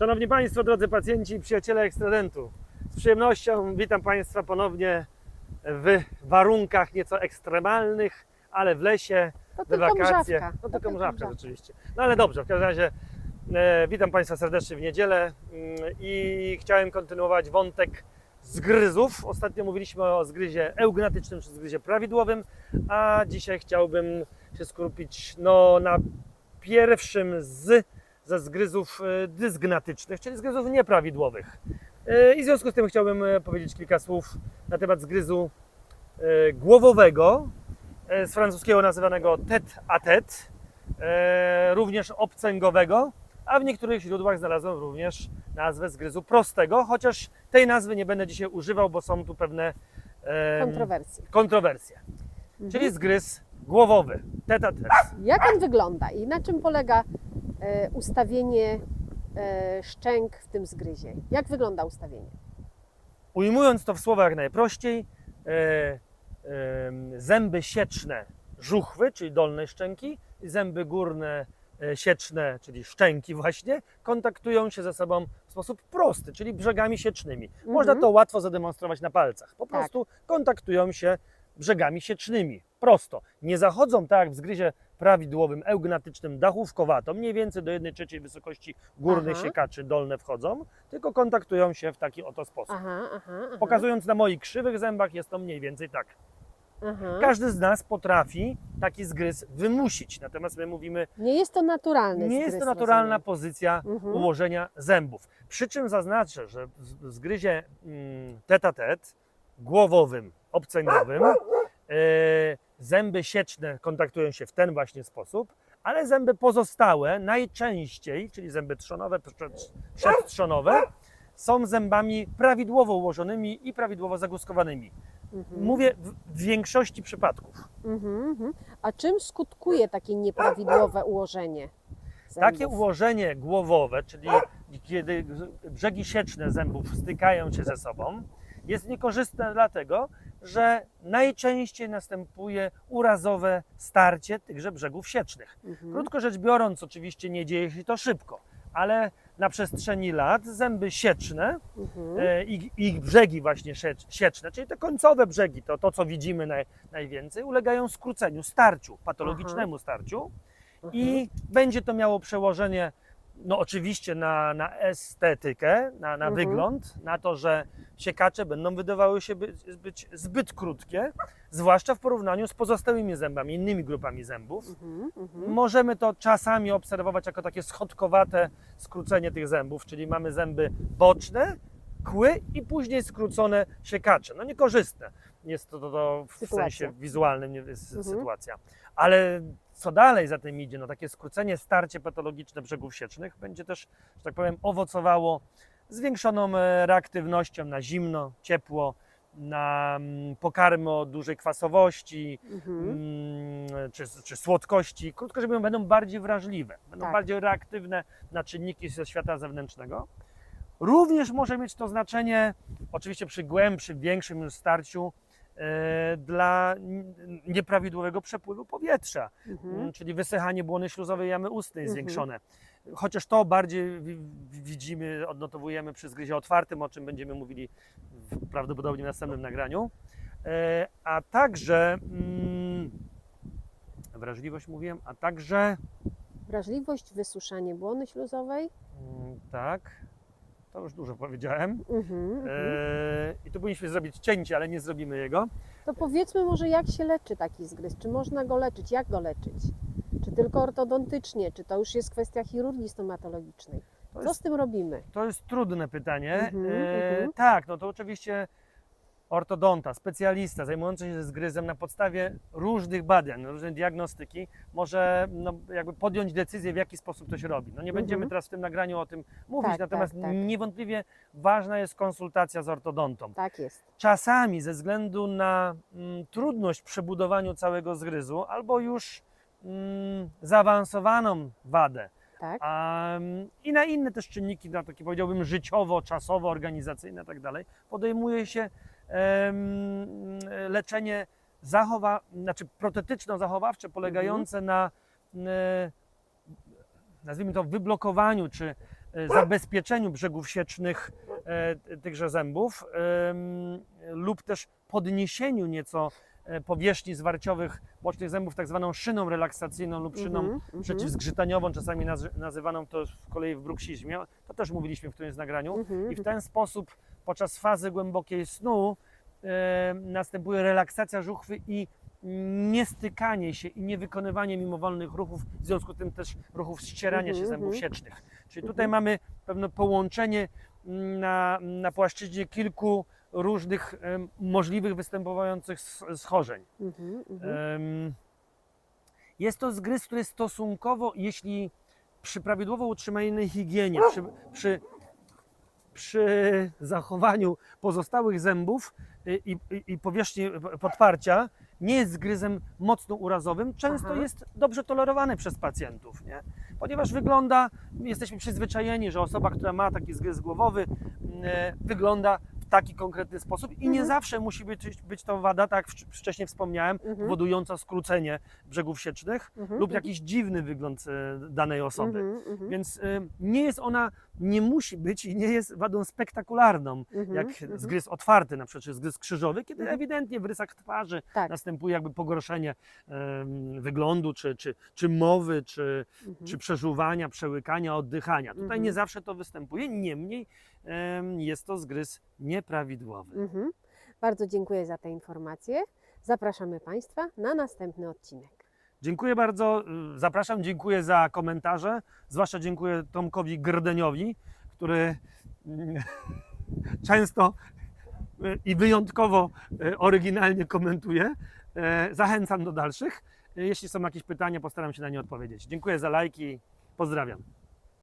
Szanowni Państwo, drodzy pacjenci i przyjaciele ekstradentu, z przyjemnością witam Państwa ponownie w warunkach nieco ekstremalnych, ale w lesie, To we wakacje. mrzawka. No To tylko mrzawka. rzeczywiście. No ale dobrze, w każdym razie e, witam Państwa serdecznie w niedzielę mm, i chciałem kontynuować wątek zgryzów. Ostatnio mówiliśmy o zgryzie eugnatycznym czy zgryzie prawidłowym, a dzisiaj chciałbym się skupić no, na pierwszym z ze zgryzów e, dysgnatycznych, czyli zgryzów nieprawidłowych. E, I w związku z tym chciałbym e, powiedzieć kilka słów na temat zgryzu głowowego, z francuskiego nazywanego tête à tête, również obcęgowego, a w niektórych źródłach znalazłem również nazwę zgryzu prostego, chociaż tej nazwy nie będę dzisiaj używał, bo są tu pewne Kontrowersje. kontrowersje. Mhm. Czyli zgryz głowowy, tête à tête. Jak on wygląda i na czym polega ustawienie e, szczęk w tym zgryzie? Jak wygląda ustawienie? Ujmując to w słowach jak najprościej, e, zęby sieczne żuchwy, czyli dolnej szczęki, i zęby górne e, sieczne, czyli szczęki właśnie, kontaktują się ze sobą w sposób prosty, czyli brzegami siecznymi. Można Mhm. to łatwo zademonstrować na palcach. Po Tak. prostu kontaktują się brzegami siecznymi. Prosto. Nie zachodzą tak jak w zgryzie prawidłowym, eugnatycznym, dachówkowatą, mniej więcej do 1 trzeciej wysokości górnych Aha. siekaczy dolne wchodzą, tylko kontaktują się w taki oto sposób. Aha, aha, aha. Pokazując na moich krzywych zębach, jest to mniej więcej tak. aha. Każdy z nas potrafi taki zgryz wymusić, natomiast my mówimy, Nie jest to naturalny nie jest to naturalna rozumiem. pozycja Mhm. ułożenia zębów. Przy czym zaznaczę, że w zgryzie mm, tête, głowowym, obcęgowym, zęby sieczne kontaktują się w ten właśnie sposób, ale zęby pozostałe najczęściej, czyli zęby trzonowe, przed- przedtrzonowe, są zębami prawidłowo ułożonymi i prawidłowo zagłuskowanymi. Mhm. Mówię w, w większości przypadków. Mhm, mhm. A czym skutkuje takie nieprawidłowe ułożenie zębów? Takie ułożenie głowowe, czyli kiedy brzegi sieczne zębów stykają się ze sobą, jest niekorzystne dlatego, że najczęściej następuje urazowe starcie tychże brzegów siecznych. Mhm. Krótko rzecz biorąc, oczywiście nie dzieje się to szybko, ale na przestrzeni lat zęby sieczne Mhm. e, i ich brzegi właśnie siecz- sieczne, czyli te końcowe brzegi, to, to co widzimy naj, najwięcej, ulegają skróceniu, starciu, patologicznemu starciu Mhm. i będzie to miało przełożenie, no oczywiście na, na estetykę, na, na Mhm. wygląd, na to, że siekacze będą wydawały się być, być zbyt krótkie, zwłaszcza w porównaniu z pozostałymi zębami, innymi grupami zębów. Mhm, mhm. Możemy to czasami obserwować jako takie schodkowate skrócenie tych zębów, czyli mamy zęby boczne, kły i później skrócone siekacze. No niekorzystne jest to, to, to w Sytuacja. sensie wizualnym jest Mhm. sytuacja. Ale co dalej za tym idzie? No takie skrócenie, starcie patologiczne brzegów siecznych będzie też, że tak powiem, owocowało zwiększoną e, reaktywnością na zimno, ciepło, na mm, pokarmy o dużej kwasowości, Mhm. mm, czy, czy słodkości. Krótko mówiąc, będą bardziej wrażliwe, będą Tak. bardziej reaktywne na czynniki ze świata zewnętrznego. Również może mieć to znaczenie, oczywiście przy głębszym, większym już starciu, dla n- nieprawidłowego przepływu powietrza, Mhm. mm, czyli wysychanie błony śluzowej jamy ustnej Mhm. zwiększone. Chociaż to bardziej wi- wi- widzimy, odnotowujemy przy zgryzie otwartym, o czym będziemy mówili w prawdopodobnie następnym nagraniu. E, A także mm, wrażliwość mówiłem, a także Wrażliwość, wysuszanie błony śluzowej. mm, tak, to już dużo powiedziałem. Mhm, mhm. E, I tu powinniśmy zrobić cięcie, ale nie zrobimy jego. To powiedzmy może, jak się leczy taki zgryz? Czy można go leczyć? Jak go leczyć? Czy tylko ortodontycznie? Czy to już jest kwestia chirurgii stomatologicznej? To Co jest, z tym robimy? to jest trudne pytanie. Mhm, E, mhm. Tak, no to oczywiście ortodonta, specjalista zajmujący się zgryzem na podstawie różnych badań, różnej diagnostyki może no, jakby podjąć decyzję, w jaki sposób to się robi. No nie będziemy Mhm. teraz w tym nagraniu o tym mówić, Tak, natomiast tak, tak. niewątpliwie ważna jest konsultacja z ortodontą. Tak jest. Czasami ze względu na mm, trudność w przebudowaniu całego zgryzu albo już mm, zaawansowaną wadę, Tak? mm, i na inne też czynniki, na takie powiedziałbym życiowo, czasowo, organizacyjne i tak dalej, podejmuje się em, leczenie zachowa, znaczy protetyczno-zachowawcze polegające na e, nazwijmy to wyblokowaniu czy e, zabezpieczeniu brzegów siecznych e, tychże zębów lub też podniesieniu nieco powierzchni zwarciowych bocznych zębów tak zwaną szyną relaksacyjną lub szyną Mhm, mhm, przeciwzgrzytaniową, czasami naz- nazywaną to z kolei w bruksizmie. To też mówiliśmy w którymś nagraniu. mhm, I w ten sposób podczas fazy głębokiej snu e, następuje relaksacja żuchwy i niestykanie się i niewykonywanie mimowolnych ruchów, w związku z tym też ruchów ścierania się Mhm, zębów mhm. siecznych. Czyli tutaj mamy pewne połączenie na, na płaszczyźnie kilku różnych możliwych występujących schorzeń. mhm, mhm. Em, Jest to zgryz, który stosunkowo, jeśli przy prawidłowo utrzymanej higienie, przy, przy, przy zachowaniu pozostałych zębów y, i, i, i powierzchni podparcia, nie jest zgryzem mocno urazowym, często Aha. jest dobrze tolerowany przez pacjentów, nie? ponieważ wygląda, jesteśmy przyzwyczajeni, że osoba, która ma taki zgryz głowowy, mm, wygląda taki konkretny sposób i nie Mhm. zawsze musi być, być to wada, tak jak wcz- wcześniej wspomniałem, Mhm. powodująca skrócenie brzegów siecznych Mhm, lub mhm. jakiś dziwny wygląd e, danej osoby. Mhm, mhm, Więc e, nie jest ona, nie musi być i nie jest wadą spektakularną, mhm, jak mhm. zgryz otwarty, na przykład czy zgryz krzyżowy, kiedy Mhm. ewidentnie w rysach twarzy Tak. następuje jakby pogorszenie em, wyglądu, czy, czy, czy mowy, czy, Mhm. czy przeżuwania, przełykania, oddychania. Tutaj Mhm. nie zawsze to występuje, niemniej em, jest to zgryz nieprawidłowy. Mhm. Bardzo dziękuję za te informacje. Zapraszamy Państwa na następny odcinek. Dziękuję bardzo. Zapraszam, dziękuję za komentarze. Zwłaszcza dziękuję Tomkowi Grdeniowi, który mm, często y, i wyjątkowo y, oryginalnie komentuje. E, Zachęcam do dalszych. Y, Jeśli są jakieś pytania, postaram się na nie odpowiedzieć. Dziękuję za lajki. Pozdrawiam.